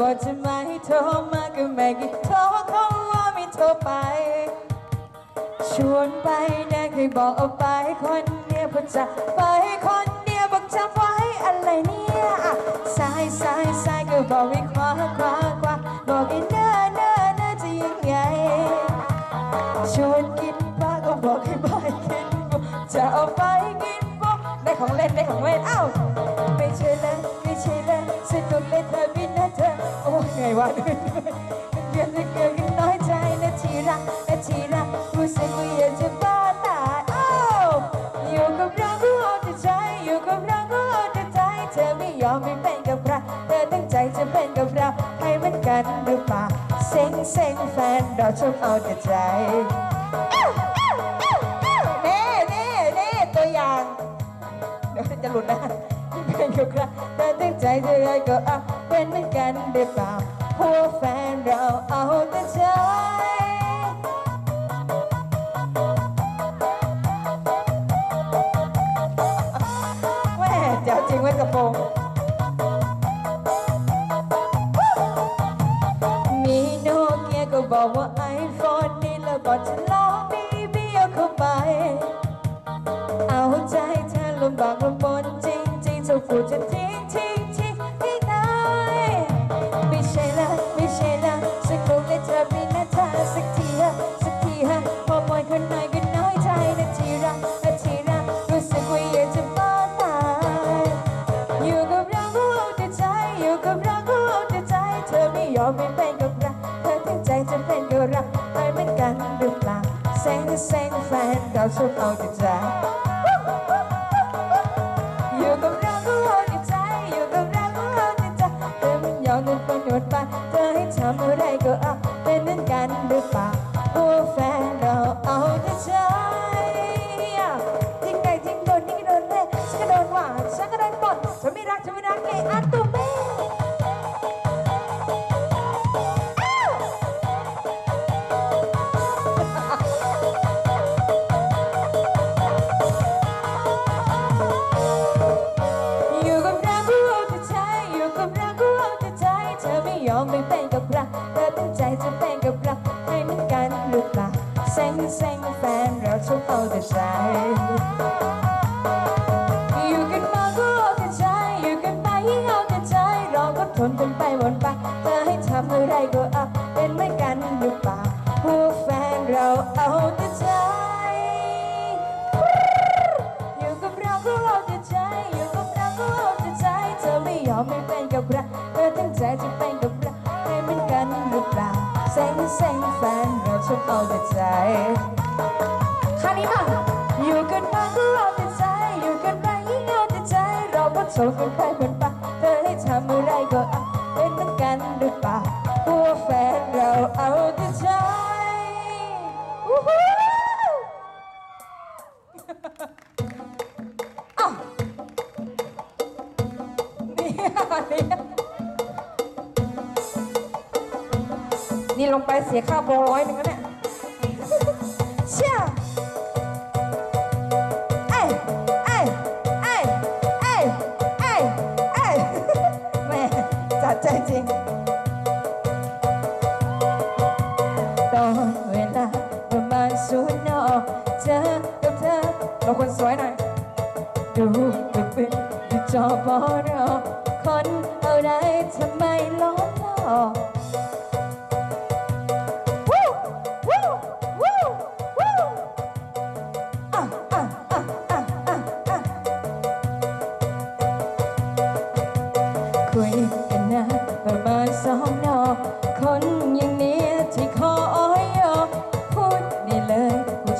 บอกจะไม่โทรมาก็ไม่กี่โทรเขาว่าไม่โทรไป ชวนไปนะเคยบอกเอาไปคนเดียวพอจะไปคนเดียวบอกจะไว้อะไรเนี่ยสายสายสายก็บอกให้ วะเหนื่อยเหนื่อยเดือนจะเกิดกันน้อยใจนะทีรักนะทีรักรู้สึกว่าอยากจะบ้าตายอ้อยู่กับเราก็เอาแต่ใจอยู่กับเราก็เอาแต่ใจเธอไม่ยอมไม่เป็นกับใครเธอตั้งใจจะเป็นกับเราให้มันกันหรือเปล่าเซ็งเซ็งแฟนเราชอบเอาแต่ใจเน่เน่เน่ตัวอย่างเดี๋ยวจะหลุดนะเป็นกับใครเธอตั้งใจจะได้ก็เอาเป็นเหมือนกันหรือเปล่า หัวแฟนเราเอาแต่ใจแม่เจ๋วจริงไว้กระโปรงมีโนเกียก็บอกว่าไอโฟนนี่แล้วก็จะลองบีบีเอาเข้าไป เอาใจเธอลำบากลำบนจริงจริงๆเจ้าฟูจะทิ้ง นเรา งแซงแฟนเราชอบเอาแต่ใจ อยู่กันมาก็เอาแต่ใจ อยู่กันไปยิ่งเอาแต่ใจ เราก็ทนกันไปวนไปเธอให้ทำอะไรก็ เราก็โสดกันไปคนไปเธอให้ทำอะไรก็เป็นเหมือนกันหรือเปล่าหัวแฟนเราเอาแต่ใจวู้ฮู้อ้าวนี่นี่นี่ลงไปเสียค่าโบร้อยหนึ่งแล้วเนี่ย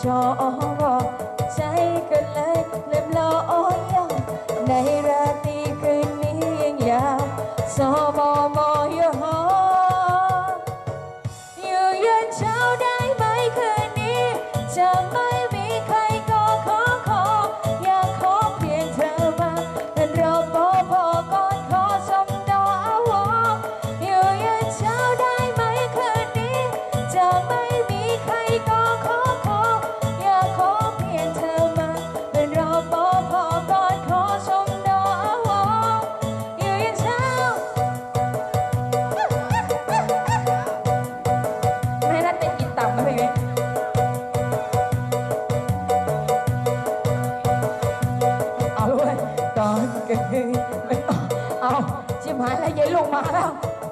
เ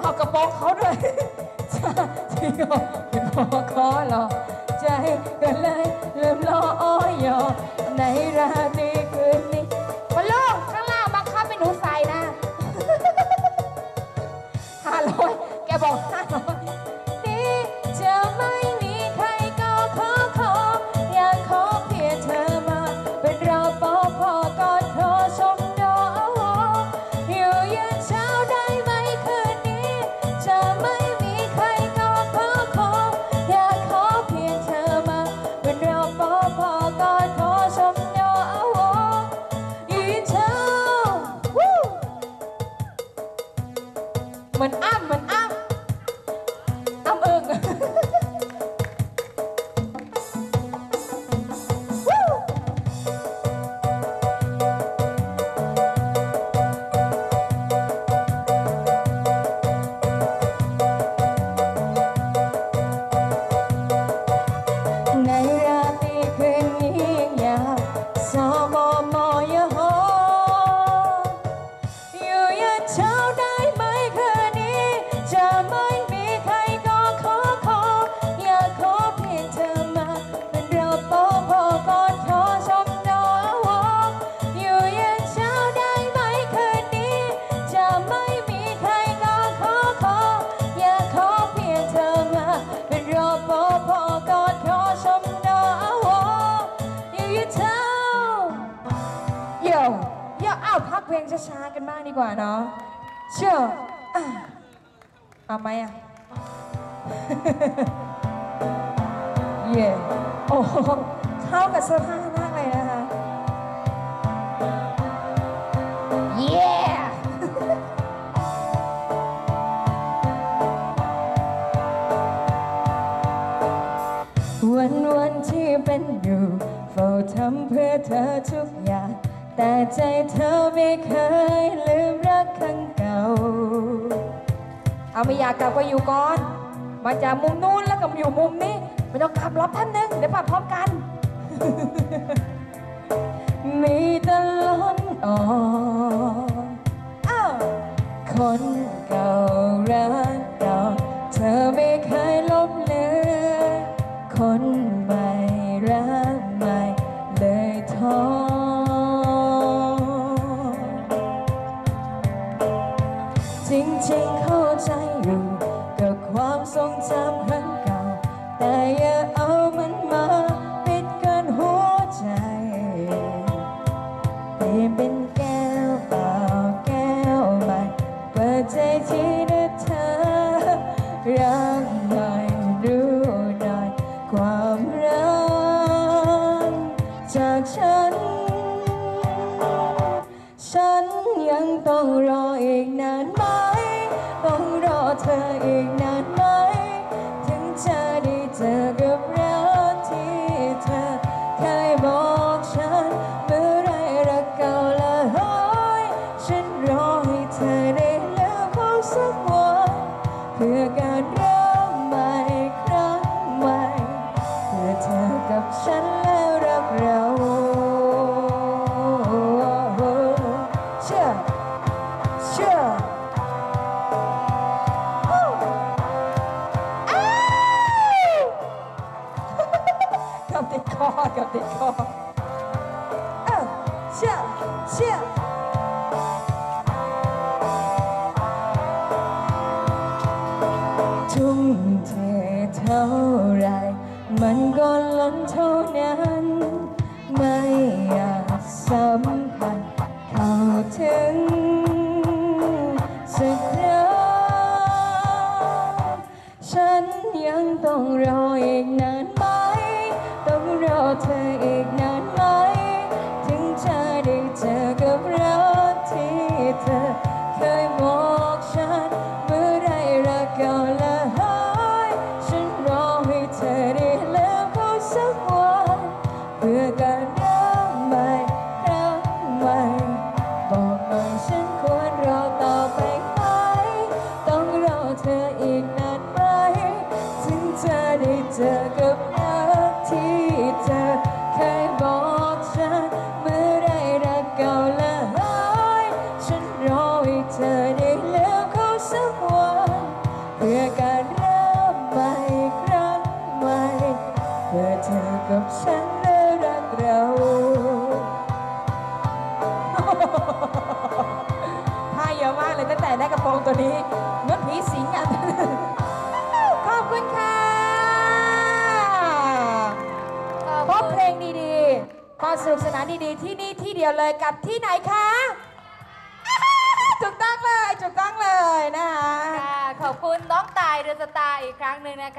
เอากระโปรงเขาด้วยจริงเหรอ เอาพักเพลงช้าๆกันบ้างดีกว่าเนาะเชื่ออะเอาไหมอะ เย่โอ้โหเข้ากับเสื้อผ้ามากเลยนะคะ เย่วันวันๆที่เป็นอยู่เฝ้าทำเพื่อเธอทุกอย่าง แต่ใจเธอไม่เคยลืมรักครั้งเก่า เอาไม่อยากกลับก็อยู่ก่อนมาจากมุมนู้นแล้วก็อยู่มุมนี้ไม่ต้องกลับรอบท่านหนึ่งเดี๋ยวมาพร้อมกัน มีแตลอนอ่อนคน ต้องรออีกนานไหม ต้องรอเธออีกนานไหม ถึงจะได้เจอกับรักที่เธอเคยบอกฉัน เมื่อไรรักเก่าละหายฉันรอให้เธอได้เลิกเขาสักวันเพื่อการ กับติดคอกับติดคอเอ้าเชื่อเชื่อทุ่มเทเท่าไร มันก็ล้นเท่านั้น ไม่อยากสัมผัสเข้าถึงสักครั้งฉันยังต้องรอ เยอะมากเลยตั้งแต่ได้กระโปรงตัวนี้เหมือนผีสิงอะขอบคุณค่ะพบเพลงดีๆความสนุกสนานดีๆ ที่นี่ที่เดียวเลยกับที่ไหนคะถูกต้องเลยถูกต้องเลยนะคะค่ะขอบคุณน้องตายเรือสตาร์อีกครั้งหนึ่งนะคะ